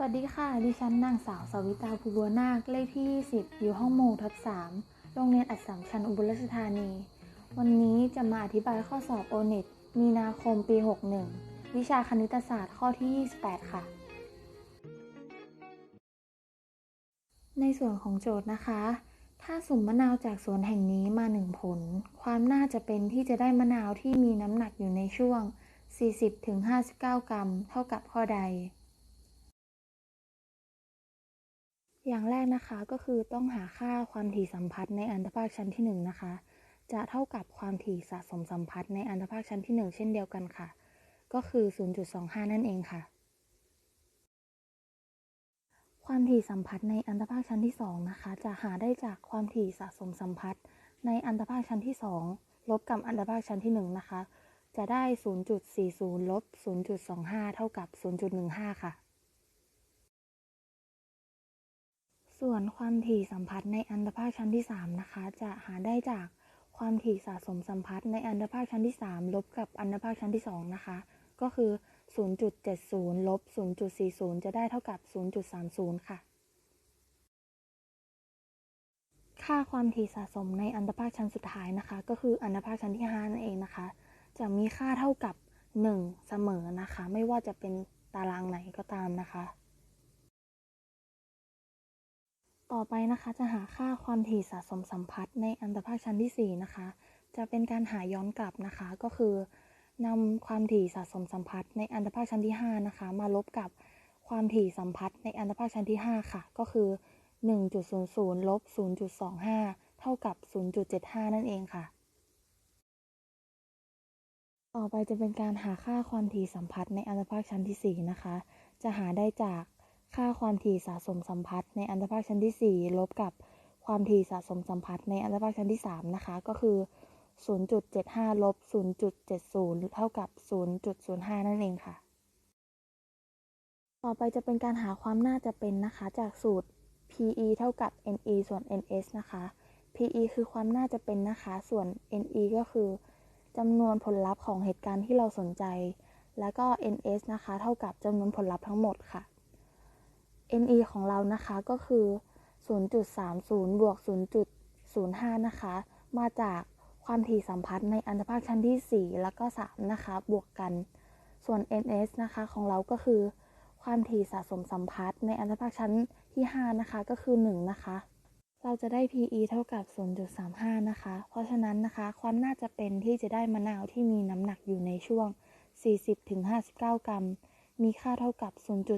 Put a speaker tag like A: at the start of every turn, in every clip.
A: สวัสดีค่ะ ดิฉันนางสาวสวิตาภูบัวนาค เลขที่ 20 อยู่ห้องโมงทับ3โรงเรียนอัดสามชันอุบลราชธานี วันนี้จะมาอธิบายข้อสอบโอเน็ตมีนาคมปี 61 วิชาคณิตศาสตร์ข้อที่ 28 ค่ะ ในส่วนของโจทย์นะคะ ถ้าสุ่มมะนาวจากสวนแห่งนี้มา 1 ผล ความน่าจะเป็นที่จะได้มะนาวที่มีน้ำหนักอยู่ในช่วง 40-59 กรัม เท่ากับข้อใด อย่างแรกนะคะก็คือต้องหาค่าความถี่สัมพัทธ์ในอันธพาคชั้นที่ 1 นะคะ จะเท่ากับความถี่สะสมสัมพัทธ์ในอันธพาคชั้นที่ 1 เช่นเดียวกันค่ะ ก็คือ 0.25 นั่นเองค่ะ ความถี่สัมพัทธ์ในอันธพาคชั้นที่ 2 นะคะ จะหาได้จากความถี่สะสมสัมพัทธ์ในอันธพาคชั้นที่ 2 ลบกับอันธพาคชั้นที่ 1 นะคะ จะได้ 0.40 ลบ 0.25 เท่ากับ 0.15 ค่ะ ส่วนความถี่สัมพัทธ์ในอันธพาคชั้นที่ 3 นะคะ จะหาได้จากความถี่สะสมสัมพัทธ์ในอันธพาคชั้นที่ 3 ลบกับอันธพาคชั้นที่ 2 นะคะ ก็คือ 0.70 ลบ 0.40 จะได้เท่ากับ 0.30 ค่ะ ค่าความถี่สะสมในอันธพาคชั้นสุดท้ายนะคะ ก็คืออันธพาคชั้นที่ 5 นั่นเองนะคะ จะมีค่าเท่ากับ 1 เสมอนะคะ ไม่ว่าจะเป็นตารางไหนก็ตามนะคะ ต่อไปนะคะจะหาค่าความถี่สะสมสัมพัทธ์ในอันธพาคชั้นที่ 4 นะคะ จะเป็นการหาย้อนกลับนะคะ ก็คือนำความถี่สะสมสัมพัทธ์ในอันธพาคชั้นที่ 5 นะคะ มาลบกับความถี่สัมพัทธ์ในอันธพาคชั้นที่ 5 ค่ะ ก็คือ 1.00ลบ0.25 เท่ากับ 0.75 นั่นเองค่ะ ต่อไปจะเป็นการหาค่าความถี่สัมพัทธ์ในอันธพาคชั้นที่ 4 นะคะ จะหาได้จาก ค่าความถี่สะสมสัมพัทธ์ในอันธพาคชั้นที่ 4 ลบกับความถี่สะสมสัมพัทธ์ในอันธพาคชั้นที่ 3 นะคะ ก็คือ 0.75 ลบ 0.70 เท่ากับ 0.05 นั่นเองค่ะ ต่อไปจะเป็นการหาความน่าจะเป็นนะคะ จากสูตร PE เท่ากับ NE ส่วน NS นะคะ PE คือความน่าจะเป็นนะคะ ส่วน NE ก็คือจำนวนผลลัพธ์ของเหตุการณ์ที่เราสนใจ แล้วก็ NS นะคะ เท่ากับจำนวนผลลัพธ์ทั้งหมดค่ะ NE ของเรานะคะก็คือ 0.30 บวก 0.05 นะคะ มาจากความถี่สัมพัทธ์ในอันธพาคชั้นที่ 4 แล้วก็ 3 นะคะ บวกกัน ส่วน NS นะคะของเราก็คือ ความถี่สะสมสัมพัทธ์ในอันธพาคชั้นที่ 5 นะคะ ก็คือ 1 นะคะ เราจะได้ PE เท่ากับ 0.35 นะคะ เพราะฉะนั้นนะคะ ความน่าจะเป็นที่จะได้มะนาวที่มีน้ำหนักอยู่ในช่วง 40-59 กรัม มีค่าเท่ากับ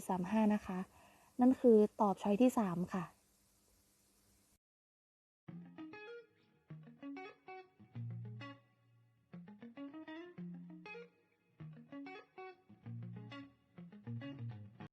A: 0.35 นะคะ นั่นคือตอบช้อยที่ 3 ค่ะ